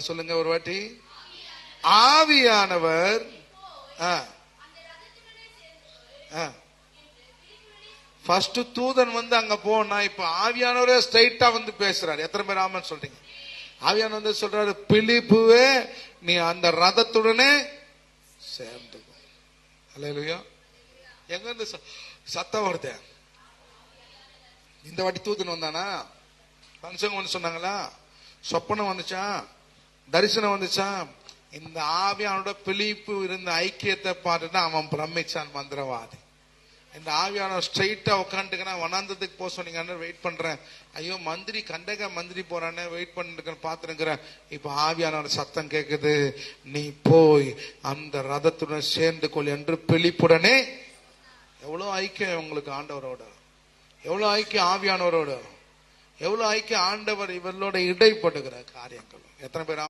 சொல்லுங்க ஒரு வாட்டி. ஆவியானவர் ஃபர்ஸ்ட் தூதன் வந்து அங்க போனா இப்ப ஆவியானவரே ஸ்ட்ரைட்டா வந்து பேசுறாரு. எத்தனை பேர் ஆமான்னு சொல்றீங்க? ஆவியானவர் வந்து சொல்றாரு பிலிப்புவே நீ அந்த ரதத்துடனே சேர்ந்து அல்லையா எங்க இருந்து ச- சத்தம் வருது. இந்த வாட்டி தூதன் வந்தானா? பங்கங்க வந்து சொன்னாங்களா? சொப்பனம் வந்துச்சான் தரிசனம் வந்துச்சா? இந்த ஆவியானோட பிழிப்பு இருந்த ஐக்கியத்தை பார்த்துட்டு அவன் பிரமிச்சான் மந்திரவாதி. இந்த ஆவியான ஸ்ட்ரைட்டா உட்காந்துக்கிறேன் வனாந்தத்துக்கு போக சொன்னீங்கன்னு வெயிட் பண்றேன். ஐயோ மந்திரி கண்டக மந்திரி போறானே வெயிட் பண்ணிருக்கேன் பாத்துருக்கிறேன் இப்ப ஆவியானோட சத்தம் கேக்குது. நீ போய் அந்த ரதத்துடன் சேர்ந்து கொள் என்று பிழிப்புடனே எவ்வளவு ஐக்கியம் உங்களுக்கு ஆண்டவரோட. எவ்வளவு ஐக்கியம் ஆவியானவரோட. எவ்வளவு ஐக்கியம் ஆண்டவர் இவர்களோட இடைப்படுகிற காரியங்கள். எத்தனை பேர்